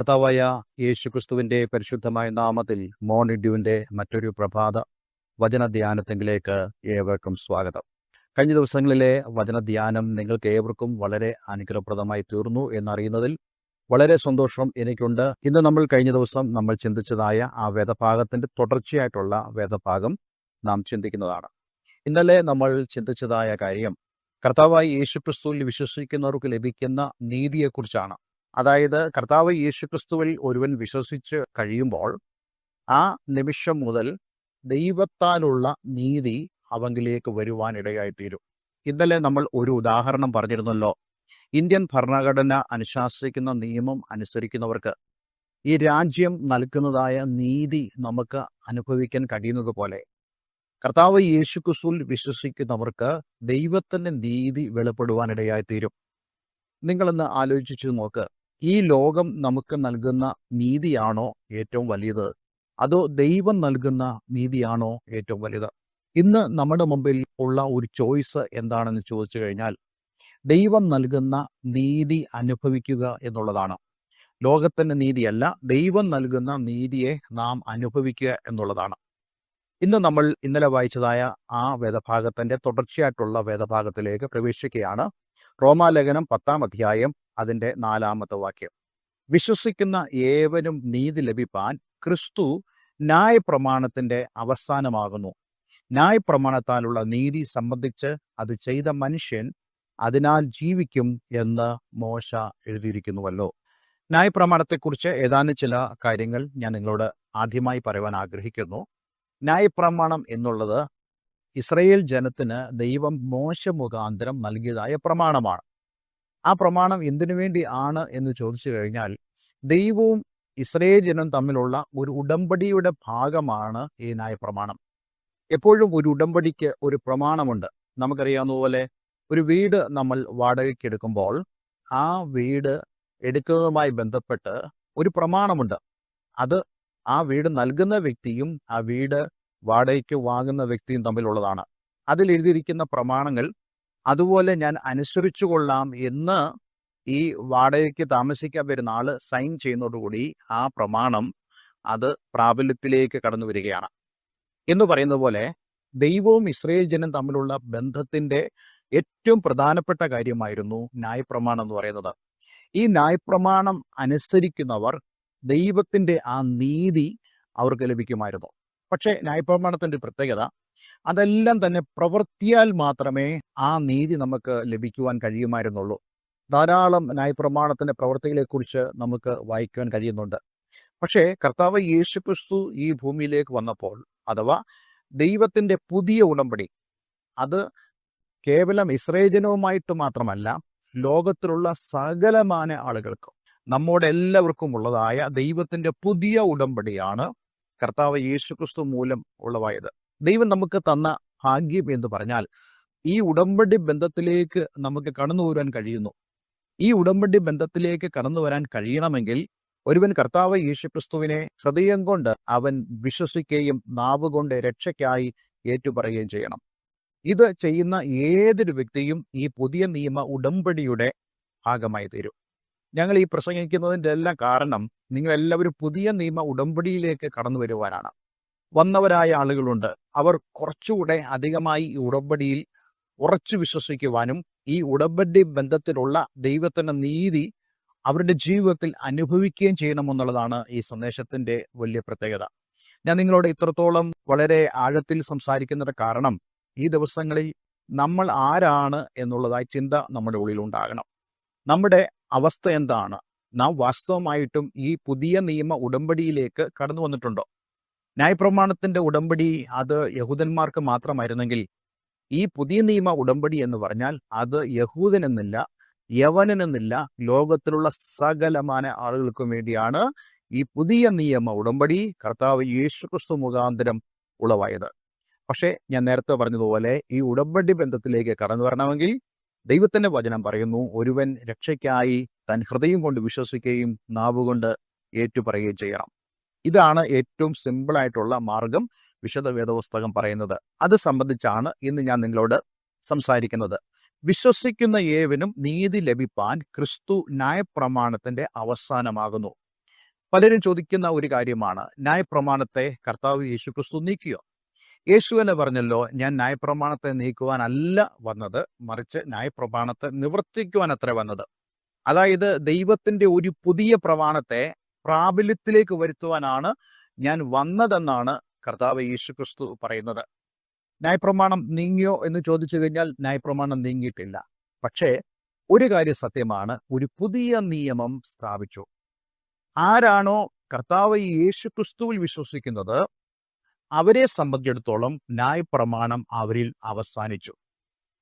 കർത്താവായ യേശു ക്രിസ്തുവിന്റെ പരിശുദ്ധമായ നാമത്തിൽ മോണിഡ്യുവിന്റെ മറ്റൊരു പ്രഭാത വചനധ്യാനത്തെങ്കിലേക്ക് ഏവർക്കും സ്വാഗതം. കഴിഞ്ഞ ദിവസങ്ങളിലെ വചനധ്യാനം നിങ്ങൾക്ക് ഏവർക്കും വളരെ അനുഗ്രഹപ്രദമായി തീർന്നു എന്നറിയുന്നതിൽ വളരെ സന്തോഷം എനിക്കുണ്ട്. ഇന്ന് നമ്മൾ കഴിഞ്ഞ ദിവസം നമ്മൾ ചിന്തിച്ചതായ ആ വേദഭാഗത്തിന്റെ തുടർച്ചയായിട്ടുള്ള വേദഭാഗം നാം ചിന്തിക്കുന്നതാണ്. ഇന്നലെ നമ്മൾ ചിന്തിച്ചതായ കാര്യം കർത്താവായി യേശുക്രിസ്തുവിൽ വിശ്വസിക്കുന്നവർക്ക് ലഭിക്കുന്ന നീതിയെക്കുറിച്ചാണ്. അതായത് കർത്താവ് യേശുക്രിസ്തുവിൽ ഒരുവൻ വിശ്വസിച്ച് കഴിയുമ്പോൾ ആ നിമിഷം മുതൽ ദൈവത്താലുള്ള നീതി അവങ്കിലേക്ക് വരുവാൻ ഇടയായിത്തീരും. ഇന്നലെ നമ്മൾ ഒരു ഉദാഹരണം പറഞ്ഞിരുന്നല്ലോ. ഇന്ത്യൻ ഭരണഘടന അനുശാസിക്കുന്ന നിയമം അനുസരിക്കുന്നവർക്ക് ഈ രാജ്യം നൽകുന്നതായ നീതി നമുക്ക് അനുഭവിക്കാൻ കഴിയുന്നത് പോലെ കർത്താവ് യേശുക്രിസ്തുവിൽ വിശ്വസിക്കുന്നവർക്ക് ദൈവത്തിന്റെ നീതി വെളിപ്പെടുവാനിടയായിത്തീരും നിങ്ങളൊന്ന് ആലോചിച്ചു നോക്ക്. ഈ ലോകം നമുക്ക് നൽകുന്ന നീതിയാണോ ഏറ്റവും വലുത് അതോ ദൈവം നൽകുന്ന നീതിയാണോ ഏറ്റവും വലുത് ഇന്ന് നമ്മുടെ മുമ്പിൽ ഉള്ള ഒരു ചോയ്സ് എന്താണെന്ന് ചോദിച്ചു കഴിഞ്ഞാൽ ദൈവം നൽകുന്ന നീതി അനുഭവിക്കുക എന്നുള്ളതാണ്. ലോകത്തിന്റെ നീതിയല്ല ദൈവം നൽകുന്ന നീതിയെ നാം അനുഭവിക്കുക എന്നുള്ളതാണ്. ഇന്ന് നമ്മൾ ഇന്നലെ വായിച്ചതായ ആ വേദഭാഗത്തിന്റെ തുടർച്ചയായിട്ടുള്ള വേദഭാഗത്തിലേക്ക് പ്രവേശിക്കുകയാണ്. റോമാലേഖനം പത്താം അധ്യായം അതിന്റെ നാലാമത്തെ വാക്യം. വിശ്വസിക്കുന്ന ഏവനും നീതി ലഭിപ്പാൻ ക്രിസ്തു ന്യായപ്രമാണത്തിന്റെ അവസാനമാകുന്നു. ന്യായപ്രമാണത്താലുള്ള നീതി സംബന്ധിച്ച് അത് ചെയ്ത മനുഷ്യൻ അതിനാൽ ജീവിക്കും എന്ന് മോശ എഴുതിയിരിക്കുന്നുവല്ലോ. ന്യായപ്രമാണത്തെക്കുറിച്ച് ഏതാനും ചില കാര്യങ്ങൾ ഞാൻ നിങ്ങളോട് ആദ്യമായി പറയുവാൻ ആഗ്രഹിക്കുന്നു. ന്യായപ്രമാണം എന്നുള്ളത് ഇസ്രയേൽ ജനത്തിന് ദൈവം മോശ മുഖാന്തരം നൽകിയതായ പ്രമാണമാണ്. ആ പ്രമാണം എന്തിനു വേണ്ടി ആണ് എന്ന് ചോദിച്ചു കഴിഞ്ഞാൽ ദൈവവും ഇസ്രയേൽ ജനം തമ്മിലുള്ള ഒരു ഉടമ്പടിയുടെ ഭാഗമാണ് ഈ നായ പ്രമാണം. എപ്പോഴും ഒരു ഉടമ്പടിക്ക് ഒരു പ്രമാണമുണ്ട്. നമുക്കറിയാവുന്നതുപോലെ ഒരു വീട് നമ്മൾ വാടകയ്ക്ക് എടുക്കുമ്പോൾ ആ വീട് എടുക്കുന്നതുമായി ബന്ധപ്പെട്ട് ഒരു പ്രമാണമുണ്ട്. അത് ആ വീട് നൽകുന്ന വ്യക്തിയും ആ വീട് വാടകയ്ക്ക് വാങ്ങുന്ന വ്യക്തിയും തമ്മിലുള്ളതാണ്. അതിൽ എഴുതിയിരിക്കുന്ന പ്രമാണങ്ങൾ അതുപോലെ ഞാൻ അനുസരിച്ചു കൊള്ളാം എന്ന് ഈ വാടകയ്ക്ക് താമസിക്കാൻ വരുന്ന ആൾ സൈൻ ചെയ്യുന്നതോടുകൂടി ആ പ്രമാണം അത് പ്രാബല്യത്തിലേക്ക് കടന്നു വരികയാണ്. എന്ന് പറയുന്ന പോലെ ദൈവവും ഇസ്രയേൽ ജനം തമ്മിലുള്ള ബന്ധത്തിന്റെ ഏറ്റവും പ്രധാനപ്പെട്ട കാര്യമായിരുന്നു ന്യായപ്രമാണം എന്ന് പറയുന്നത്. ഈ ന്യായപ്രമാണം അനുസരിക്കുന്നവർ ദൈവത്തിന്റെ ആ നീതി അവർക്ക് ലഭിക്കുമായിരുന്നു. പക്ഷേ ന്യായപ്രമാണത്തിന്റെ പ്രത്യേകത അതെല്ലാം തന്നെ പ്രവർത്തിയാൽ മാത്രമേ ആ നീതി നമുക്ക് ലഭിക്കുവാൻ കഴിയുമായിരുന്നുള്ളൂ. ധാരാളം ന്യായപ്രമാണത്തിന്റെ പ്രവൃത്തികളെക്കുറിച്ച് നമുക്ക് വായിക്കുവാൻ കഴിയുന്നുണ്ട്. പക്ഷേ കർത്താവ് യേശുക്രിസ്തു ഈ ഭൂമിയിലേക്ക് വന്നപ്പോൾ അഥവാ ദൈവത്തിന്റെ പുതിയ ഉടമ്പടി അത് കേവലം ഇസ്രേജനവുമായിട്ട് മാത്രമല്ല ലോകത്തിലുള്ള സകലമാന ആളുകൾക്കും നമ്മോട് എല്ലാവർക്കും ഉള്ളതായ ദൈവത്തിന്റെ പുതിയ ഉടമ്പടിയാണ് കർത്താവ് യേശുക്രിസ്തു മൂലം ഉളവായത്. ദൈവം നമുക്ക് തന്ന ഭാഗ്യം എന്ന് പറഞ്ഞാൽ ഈ ഉടമ്പടി ബന്ധത്തിലേക്ക് നമുക്ക് കടന്നു വരാൻ കഴിയുന്നു. ഈ ഉടമ്പടി ബന്ധത്തിലേക്ക് കടന്നു വരാൻ കഴിയണമെങ്കിൽ ഒരുവൻ കർത്താവ് യേശുക്രിസ്തുവിനെ ഹൃദയം കൊണ്ട് അവൻ വിശ്വസിക്കുകയും നാവ് കൊണ്ട് രക്ഷയ്ക്കായി ഏറ്റുപറയുകയും ചെയ്യണം. ഇത് ചെയ്യുന്ന ഏതൊരു വ്യക്തിയും ഈ പുതിയ നിയമ ഉടമ്പടിയുടെ ഭാഗമായി തീരും. ഞങ്ങൾ ഈ പ്രസംഗിക്കുന്നതിന്റെ എല്ലാം കാരണം നിങ്ങളെല്ലാവരും പുതിയ നിയമ ഉടമ്പടിയിലേക്ക് കടന്നു വരുവാനാണ്. വന്നവരായ ആളുകളുണ്ട്. അവർ കുറച്ചുകൂടെ അധികമായി ഈ ഉടമ്പടിയിൽ ഉറച്ചു വിശ്വസിക്കുവാനും ഈ ഉടമ്പടി ബന്ധത്തിലുള്ള ദൈവത്തിന്റെ നീതി അവരുടെ ജീവിതത്തിൽ അനുഭവിക്കുകയും ചെയ്യണമെന്നുള്ളതാണ് ഈ സന്ദേശത്തിന്റെ വലിയ പ്രത്യേകത. ഞാൻ നിങ്ങളോട് ഇത്രത്തോളം വളരെ ആഴത്തിൽ സംസാരിക്കുന്നത് കാരണം ഈ ദിവസങ്ങളിൽ നമ്മൾ ആരാണ് എന്നുള്ളതായി ചിന്ത നമ്മുടെ ഉള്ളിൽ ഉണ്ടാകണം നമ്മുടെ അവസ്ഥ എന്താണ്? നാം വാസ്തവമായിട്ടും ഈ പുതിയ നിയമ ഉടമ്പടിയിലേക്ക് കടന്നു വന്നിട്ടുണ്ടോ? ന്യായപ്രമാണത്തിന്റെ ഉടമ്പടി അത് യഹൂദന്മാർക്ക് മാത്രമായിരുന്നെങ്കിൽ ഈ പുതിയ നിയമ ഉടമ്പടി എന്ന് പറഞ്ഞാൽ അത് യഹൂദനെന്നില്ല യവനെന്നില്ല ലോകത്തിലുള്ള സകലമാന ആളുകൾക്കും വേണ്ടിയാണ് ഈ പുതിയ നിയമ ഉടമ്പടി കർത്താവ് യേശുക്രിസ്തു മുഖാന്തരം ഉളവായത്. പക്ഷേ ഞാൻ നേരത്തെ പറഞ്ഞതുപോലെ ഈ ഉടമ്പടി ബന്ധത്തിലേക്ക് കടന്നു വരണമെങ്കിൽ ദൈവത്തിന്റെ വചനം പറയുന്നു ഒരുവൻ രക്ഷയ്ക്കായി തൻ ഹൃദയം കൊണ്ട് വിശ്വസിക്കുകയും നാവുകൊണ്ട് ഏറ്റുപറയുകയും ചെയ്യണം. ഇതാണ് ഏറ്റവും സിമ്പിളായിട്ടുള്ള മാർഗം വിശുദ്ധ വേദപുസ്തകം പറയുന്നത്. അത് സംബന്ധിച്ചാണ് ഇന്ന് ഞാൻ നിങ്ങളോട് സംസാരിക്കുന്നത്. വിശ്വസിക്കുന്ന ഏവനും നീതി ലഭിപ്പാൻ ക്രിസ്തു ന്യായപ്രമാണത്തിന്റെ അവസാനമാകുന്നു. പലരും ചോദിക്കുന്ന ഒരു കാര്യമാണ് ന്യായപ്രമാണത്തെ കർത്താവ് യേശു ക്രിസ്തു നീക്കിയോ? യേശു എന്ന് പറഞ്ഞല്ലോ ഞാൻ ന്യായപ്രമാണത്തെ നീക്കുവാനല്ല വന്നത് മറിച്ച് ന്യായപ്രമാണത്തെ നിവർത്തിക്കുവാൻ അത്ര വന്നത്. അതായത് ദൈവത്തിന്റെ ഒരു പുതിയ പ്രമാണത്തെ പ്രാബല്യത്തിലേക്ക് വരുത്തുവാനാണ് ഞാൻ വന്നതെന്നാണ് കർത്താവ് യേശു ക്രിസ്തു പറയുന്നത്. ന്യായപ്രമാണം നീങ്ങിയോ എന്ന് ചോദിച്ചു കഴിഞ്ഞാൽ ന്യായപ്രമാണം നീങ്ങിയിട്ടില്ല. പക്ഷേ ഒരു കാര്യം സത്യമാണ്. ഒരു പുതിയ നിയമം സ്ഥാപിച്ചു. ആരാണോ കർത്താവ് യേശു ക്രിസ്തുവിൽ വിശ്വസിക്കുന്നത് അവരെ സംബന്ധിച്ചിടത്തോളം ന്യായപ്രമാണം അവരിൽ അവസാനിച്ചു.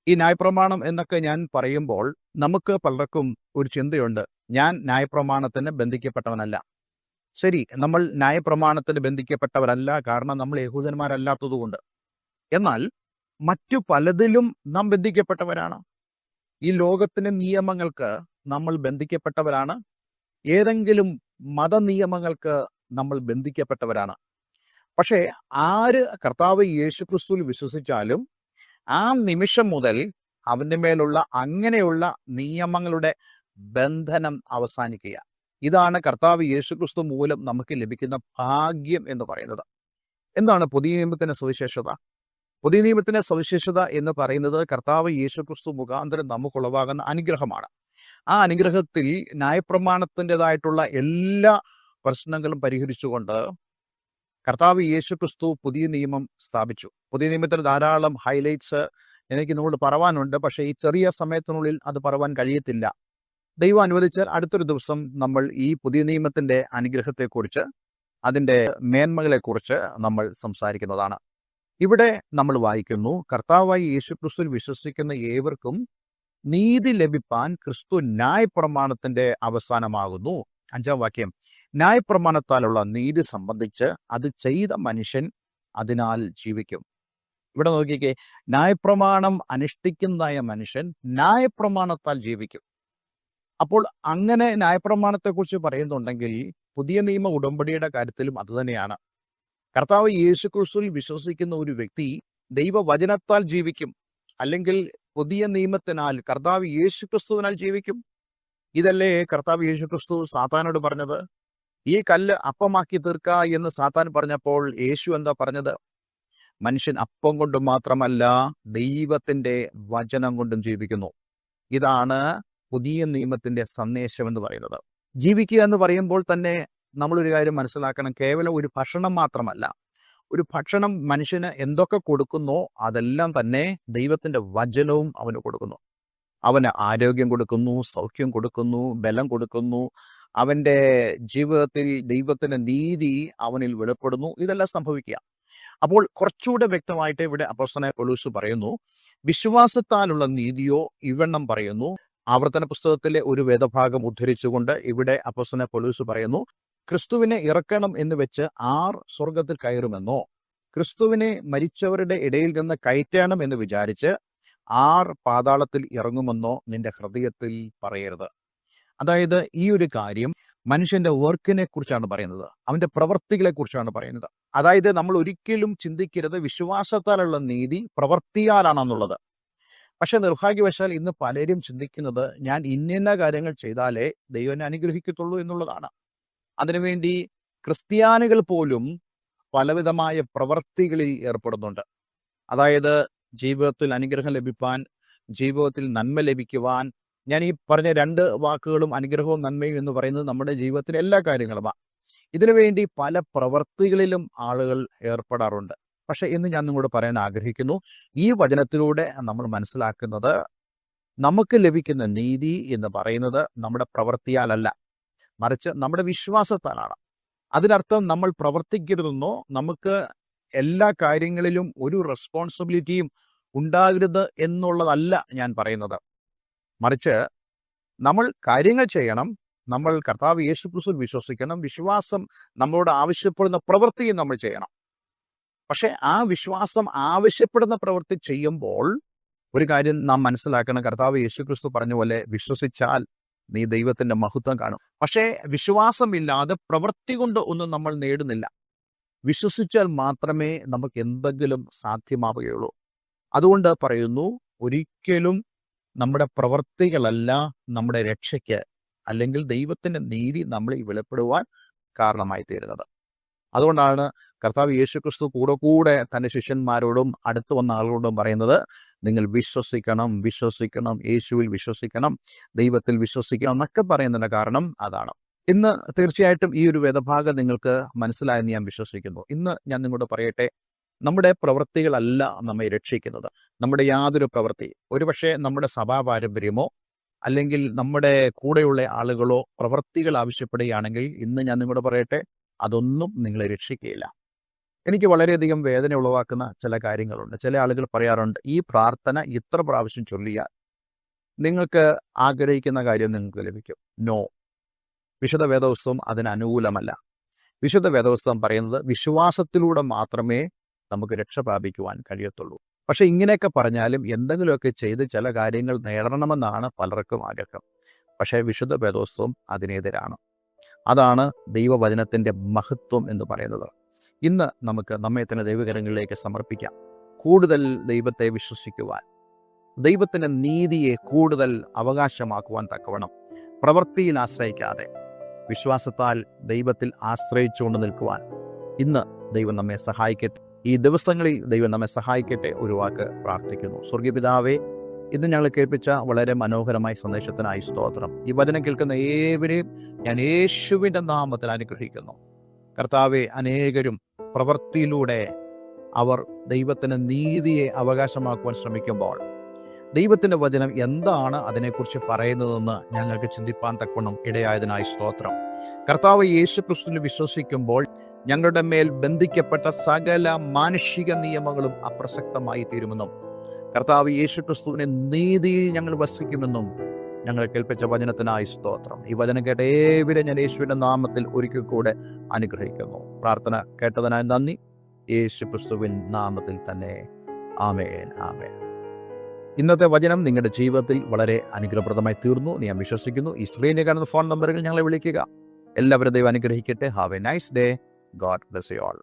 ഈ ന്യായപ്രമാണം എന്നൊക്കെ ഞാൻ പറയുമ്പോൾ നമുക്ക് പലർക്കും ഒരു ചിന്തയുണ്ട്. ഞാൻ ന്യായപ്രമാണത്തിന് ബന്ധിക്കപ്പെട്ടവനല്ല. ശരി നമ്മൾ ന്യായപ്രമാണത്തിന് ബന്ധിക്കപ്പെട്ടവരല്ല കാരണം നമ്മൾ യഹൂദന്മാരല്ലാത്തതുകൊണ്ട്. എന്നാൽ മറ്റു പലതിലും നാം ബന്ധിക്കപ്പെട്ടവരാണ്. ഈ ലോകത്തിന്റെ നിയമങ്ങൾക്ക് നമ്മൾ ബന്ധിക്കപ്പെട്ടവരാണ്. ഏതെങ്കിലും മതനിയമങ്ങൾക്ക് നമ്മൾ ബന്ധിക്കപ്പെട്ടവരാണ്. പക്ഷേ ആര് കർത്താവ് യേശു ക്രിസ്തുവിൽ വിശ്വസിച്ചാലും ആ നിമിഷം മുതൽ അവന്റെ മേലുള്ള അങ്ങനെയുള്ള നിയമങ്ങളുടെ ബന്ധനം അവസാനിക്കുക ഇതാണ് കർത്താവ് യേശുക്രിസ്തു മൂലം നമുക്ക് ലഭിക്കുന്ന ഭാഗ്യം എന്ന് പറയുന്നത്. എന്താണ് പുതിയ നിയമത്തിന്റെ സവിശേഷത? പുതിയ നിയമത്തിന്റെ സവിശേഷത എന്ന് പറയുന്നത് കർത്താവ് യേശുക്രിസ്തു മുഖാന്തരം നമുക്കുളവാകുന്ന അനുഗ്രഹമാണ്. ആ അനുഗ്രഹത്തിൽ ന്യായപ്രമാണത്തിന്റെതായിട്ടുള്ള എല്ലാ പ്രശ്നങ്ങളും പരിഹരിച്ചുകൊണ്ട് കർത്താവ് യേശു ക്രിസ്തു പുതിയ നിയമം സ്ഥാപിച്ചു. പുതിയ നിയമത്തിൽ ധാരാളം ഹൈലൈറ്റ്സ് എനിക്ക് നിങ്ങളോട് പറവാനുണ്ട്. പക്ഷേ ഈ ചെറിയ സമയത്തിനുള്ളിൽ അത് പറവാൻ കഴിയത്തില്ല. ദൈവം അനുവദിച്ചാൽ അടുത്തൊരു ദിവസം നമ്മൾ ഈ പുതിയ നിയമത്തിന്റെ അനുഗ്രഹത്തെക്കുറിച്ച് അതിന്റെ മേന്മകളെക്കുറിച്ച് നമ്മൾ സംസാരിക്കുന്നതാണ്. ഇവിടെ നമ്മൾ വായിക്കുന്നു കർത്താവായി യേശു ക്രിസ്തുവിൽ വിശ്വസിക്കുന്ന ഏവർക്കും നീതി ലഭിപ്പാൻ ക്രിസ്തു ന്യായപ്രമാണത്തിന്റെ അവസാനമാകുന്നു. അഞ്ചാം വാക്യം ന്യായപ്രമാണത്താലുള്ള നീതി സംബന്ധിച്ച് അത് ചെയ്ത മനുഷ്യൻ അതിനാൽ ജീവിക്കും. ഇവിടെ നോക്കിക്കേ ന്യായപ്രമാണം അനുഷ്ഠിക്കുന്നതായ മനുഷ്യൻ ന്യായപ്രമാണത്താൽ ജീവിക്കും. അപ്പോൾ അങ്ങനെ ന്യായപ്രമാണത്തെക്കുറിച്ച് പറയുന്നുണ്ടെങ്കിൽ പുതിയ നിയമ ഉടമ്പടിയുടെ കാര്യത്തിലും അതുതന്നെയാണ് കർത്താവ് യേശുക്രിസ്തുവിൽ വിശ്വസിക്കുന്ന ഒരു വ്യക്തി ദൈവവചനത്താൽ ജീവിക്കും. അല്ലെങ്കിൽ പുതിയ നിയമത്തിനാൽ കർത്താവ് യേശു ക്രിസ്തുവിനാൽ ജീവിക്കും. ഇതല്ലേ കർത്താവ് യേശു ക്രിസ്തു സാത്താനോട് പറഞ്ഞത്? ഈ കല്ല് അപ്പമാക്കി തീർക്ക എന്ന് സാത്താൻ പറഞ്ഞപ്പോൾ യേശു എന്താ പറഞ്ഞത്? മനുഷ്യൻ അപ്പം കൊണ്ട് മാത്രമല്ല ദൈവത്തിന്റെ വചനം കൊണ്ടും ജീവിക്കുന്നു. ഇതാണ് പുതിയ നിയമത്തിന്റെ സന്ദേശം എന്ന് പറയുന്നത്. ജീവിക്കുക എന്ന് പറയുമ്പോൾ തന്നെ നമ്മളൊരു കാര്യം മനസ്സിലാക്കണം. കേവലം ഒരു ഭക്ഷണം മാത്രമല്ല. ഒരു ഭക്ഷണം മനുഷ്യന് എന്തൊക്കെ കൊടുക്കുന്നോ അതെല്ലാം തന്നെ ദൈവത്തിന്റെ വചനവും അവന് കൊടുക്കുന്നു. അവന് ആരോഗ്യം കൊടുക്കുന്നു സൗഖ്യം കൊടുക്കുന്നു ബലം കൊടുക്കുന്നു. അവന്റെ ജീവിതത്തിൽ ദൈവത്തിന്റെ നീതി അവനിൽ വെളിപ്പെടുന്നു. ഇതെല്ലാം സംഭവിക്കുക. അപ്പോൾ കുറച്ചുകൂടെ വ്യക്തമായിട്ട് ഇവിടെ അപ്പോസ്തലനായ പൊലൂസ് പറയുന്നു വിശ്വാസത്താലുള്ള നീതിയോ ഇവണ്ണം പറയുന്നു. ആവർത്തന പുസ്തകത്തിലെ ഒരു വേദഭാഗം ഉദ്ധരിച്ചുകൊണ്ട് ഇവിടെ അപ്പസ്വനെ പൊലൂസ് പറയുന്നു ക്രിസ്തുവിനെ ഇറക്കണം എന്ന് വെച്ച് ആർ സ്വർഗത്തിൽ കയറുമെന്നോ ക്രിസ്തുവിനെ മരിച്ചവരുടെ ഇടയിൽ നിന്ന് കയറ്റണം എന്ന് വിചാരിച്ച് ആർ പാതാളത്തിൽ ഇറങ്ങുമെന്നോ നിന്റെ ഹൃദയത്തിൽ പറയരുത്. അതായത് ഈ ഒരു കാര്യം മനുഷ്യന്റെ വർക്കിനെ കുറിച്ചാണ് പറയുന്നത് അവന്റെ പ്രവർത്തികളെ കുറിച്ചാണ് പറയുന്നത്. അതായത് നമ്മൾ ഒരിക്കലും ചിന്തിക്കരുത് വിശ്വാസത്താലുള്ള നീതി പ്രവർത്തിയാലാണെന്നുള്ളത്. പക്ഷെ നിർഭാഗ്യവശാൽ ഇന്ന് പലരും ചിന്തിക്കുന്നത് ഞാൻ ഇന്നിന്ന കാര്യങ്ങൾ ചെയ്താലേ ദൈവനെ അനുഗ്രഹിക്കത്തുള്ളൂ എന്നുള്ളതാണ്. അതിനുവേണ്ടി ക്രിസ്ത്യാനികൾ പോലും പലവിധമായ പ്രവൃത്തികളിൽ ഏർപ്പെടുന്നുണ്ട്. അതായത് ജീവിതത്തിൽ അനുഗ്രഹം ലഭിക്കാൻ ജീവിതത്തിൽ നന്മ ലഭിക്കുവാൻ ഞാൻ ഈ പറഞ്ഞ രണ്ട് വാക്കുകളും അനുഗ്രഹവും നന്മയും എന്ന് പറയുന്നത് നമ്മുടെ ജീവിതത്തിലെ എല്ലാ കാര്യങ്ങളുമാണ്. ഇതിനുവേണ്ടി പല പ്രവൃത്തികളിലും ആളുകൾ ഏർപ്പെടാറുണ്ട്. പക്ഷെ ഇന്ന് ഞാൻ നിങ്ങളോട് പറയാൻ ആഗ്രഹിക്കുന്നു. ഈ വചനത്തിലൂടെ നമ്മൾ മനസ്സിലാക്കുന്നത് നമുക്ക് ലഭിക്കുന്ന നീതി എന്ന് പറയുന്നത് നമ്മുടെ പ്രവൃത്തിയാലല്ല. മറിച്ച് നമ്മുടെ വിശ്വാസത്താലാണ്. അതിനർത്ഥം നമ്മൾ പ്രവർത്തിക്കരുതെന്നോ നമുക്ക് എല്ലാ കാര്യങ്ങളിലും ഒരു റെസ്പോൺസിബിലിറ്റിയും ഉണ്ടാകരുത് എന്നുള്ളതല്ല ഞാൻ പറയുന്നത്. മറിച്ച് നമ്മൾ കാര്യങ്ങൾ ചെയ്യണം നമ്മൾ കർത്താവ് യേശു ക്രിസ്തുവിൽ വിശ്വസിക്കണം വിശ്വാസം നമ്മളോട് ആവശ്യപ്പെടുന്ന പ്രവൃത്തിയും നമ്മൾ ചെയ്യണം. പക്ഷെ ആ വിശ്വാസം ആവശ്യപ്പെടുന്ന പ്രവൃത്തി ചെയ്യുമ്പോൾ ഒരു കാര്യം നാം മനസ്സിലാക്കണം. കർത്താവ് യേശു ക്രിസ്തു പറഞ്ഞ പോലെ വിശ്വസിച്ചാൽ നീ ദൈവത്തിന്റെ മഹത്വം കാണും. പക്ഷേ വിശ്വാസമില്ലാതെ പ്രവൃത്തി കൊണ്ട് ഒന്നും നമ്മൾ നേടുന്നില്ല. വിശ്വസിച്ചാൽ മാത്രമേ നമുക്ക് എന്തെങ്കിലും സാധ്യമാവുകയുള്ളൂ. അതുകൊണ്ട് പറയുന്നു ഒരിക്കലും നമ്മുടെ പ്രവൃത്തികളല്ല നമ്മുടെ രക്ഷയ്ക്ക് അല്ലെങ്കിൽ ദൈവത്തിന്റെ നീതി നമ്മളിൽ വെളിപ്പെടുവാൻ കാരണമായി തീരുന്നത് അതുകൊണ്ടാണ് കർത്താവ് യേശുക്രിസ്തു കൂടെ കൂടെ തന്റെ ശിഷ്യന്മാരോടും അടുത്തു വന്ന ആളുകളോടും പറയുന്നത് നിങ്ങൾ വിശ്വസിക്കണം വിശ്വസിക്കണം യേശുവിൽ വിശ്വസിക്കണം ദൈവത്തിൽ വിശ്വസിക്കണം എന്നൊക്കെ പറയുന്നതിന്റെ കാരണം അതാണ്. ഇന്ന് തീർച്ചയായിട്ടും ഈ ഒരു വേദഭാഗം നിങ്ങൾക്ക് മനസ്സിലായെന്ന് ഞാൻ വിശ്വസിക്കുന്നു. ഇന്ന് ഞാൻ നിങ്ങളോട് പറയട്ടെ നമ്മുടെ പ്രവൃത്തികളല്ല നമ്മെ രക്ഷിക്കുന്നത്. നമ്മുടെ യാതൊരു പ്രവൃത്തി ഒരുപക്ഷെ നമ്മുടെ സഭാ പാരമ്പര്യമോ അല്ലെങ്കിൽ നമ്മുടെ കൂടെയുള്ള ആളുകളോ പ്രവൃത്തികൾ ആവശ്യപ്പെടുകയാണെങ്കിൽ ഇന്ന് ഞാൻ നിങ്ങളോട് പറയട്ടെ അതൊന്നും നിങ്ങളെ രക്ഷിക്കുകയില്ല എനിക്ക് വളരെയധികം വേദന ഉളവാക്കുന്ന ചില കാര്യങ്ങളുണ്ട്. ചില ആളുകൾ പറയാറുണ്ട് ഈ പ്രാർത്ഥന ഇത്ര പ്രാവശ്യം ചൊല്ലിയാൽ നിങ്ങൾക്ക് ആഗ്രഹിക്കുന്ന കാര്യം നിങ്ങൾക്ക് ലഭിക്കും. നോ. വിശുദ്ധ വേദോത്സവം അതിന് അനുകൂലമല്ല. വിശുദ്ധ വേദോത്സവം പറയുന്നത് വിശ്വാസത്തിലൂടെ മാത്രമേ നമുക്ക് രക്ഷ പ്രാപിക്കുവാൻ കഴിയത്തുള്ളൂ. പക്ഷെ ഇങ്ങനെയൊക്കെ പറഞ്ഞാലും എന്തെങ്കിലുമൊക്കെ ചെയ്ത് ചില കാര്യങ്ങൾ നേടണമെന്നാണ് പലർക്കും ആഗ്രഹം. പക്ഷേ വിശുദ്ധ വേദോത്സവം അതിനെതിരാണ്. അതാണ് ദൈവവചനത്തിന്റെ മഹത്വം എന്ന് പറയുന്നത്. ഇന്ന് നമുക്ക് നമ്മെ തന്നെ ദൈവകരങ്ങളിലേക്ക് സമർപ്പിക്കാം. കൂടുതൽ ദൈവത്തെ വിശ്വസിക്കുവാൻ ദൈവത്തിന്റെ നീതിയെ കൂടുതൽ അവകാശമാക്കുവാൻ തക്കവണ്ണം പ്രവൃത്തിയിൽ ആശ്രയിക്കാതെ വിശ്വാസത്താൽ ദൈവത്തിൽ ആശ്രയിച്ചുകൊണ്ട് നിൽക്കുവാൻ ഇന്ന് ദൈവം നമ്മെ സഹായിക്കട്ടെ. ഈ ദിവസങ്ങളിൽ ദൈവം നമ്മെ സഹായിക്കട്ടെ ഒരു വാക്ക് പ്രാർത്ഥിക്കുന്നു. സ്വർഗീയപിതാവേ ഇന്ന് ഞങ്ങൾ കേൾപ്പിച്ച വളരെ മനോഹരമായ സന്ദേശത്തിനായി സ്തോത്രം. ഈ വചനം കേൾക്കുന്ന ഏവരെയും ഞാൻ യേശുവിന്റെ നാമത്തിൽ അനുഗ്രഹിക്കുന്നു. കർത്താവെ അനേകരും പ്രവൃത്തിയിലൂടെ അവർ ദൈവത്തിന് നീതിയെ അവകാശമാക്കുവാൻ ശ്രമിക്കുമ്പോൾ ദൈവത്തിന്റെ വചനം എന്താണ് അതിനെക്കുറിച്ച് പറയുന്നതെന്ന് ഞങ്ങൾക്ക് ചിന്തിപ്പാൻ തക്കണം ഇടയായതിനായി സ്തോത്രം. കർത്താവ് യേശു ക്രിസ്തുവിൽ വിശ്വസിക്കുമ്പോൾ ഞങ്ങളുടെ മേൽ ബന്ധിക്കപ്പെട്ട സകല മാനുഷിക നിയമങ്ങളും അപ്രസക്തമായി തീരുമെന്നും കർത്താവ് യേശു ക്രിസ്തുവിനെ നീതിയിൽ ഞങ്ങൾ വസിക്കുമെന്നും ഞങ്ങൾ കേൾപ്പിച്ച വചനത്തിനായി സ്തോത്രം. ഈ വചനം കേട്ട ഏവരെ ഞാൻ യേശുവിന്റെ നാമത്തിൽ ഒരിക്കൽ കൂടെ അനുഗ്രഹിക്കുന്നു. പ്രാർത്ഥന കേട്ടതിനായി നന്ദി. യേശു ക്രിസ്തുവിൻ നാമത്തിൽ തന്നെ. ആമേൻ. ആമേൻ. ഇന്നത്തെ വചനം നിങ്ങളുടെ ജീവിതത്തിൽ വളരെ അനുഗ്രഹപ്രദമായി തീർന്നു ഞാൻ വിശ്വസിക്കുന്നു. ഈ സ്ക്രീനിൽ കാണുന്ന ഫോൺ നമ്പറുകൾ ഞങ്ങളെ വിളിക്കുക. എല്ലാവരും ദൈവം അനുഗ്രഹിക്കട്ടെ. Have a nice day God bless you all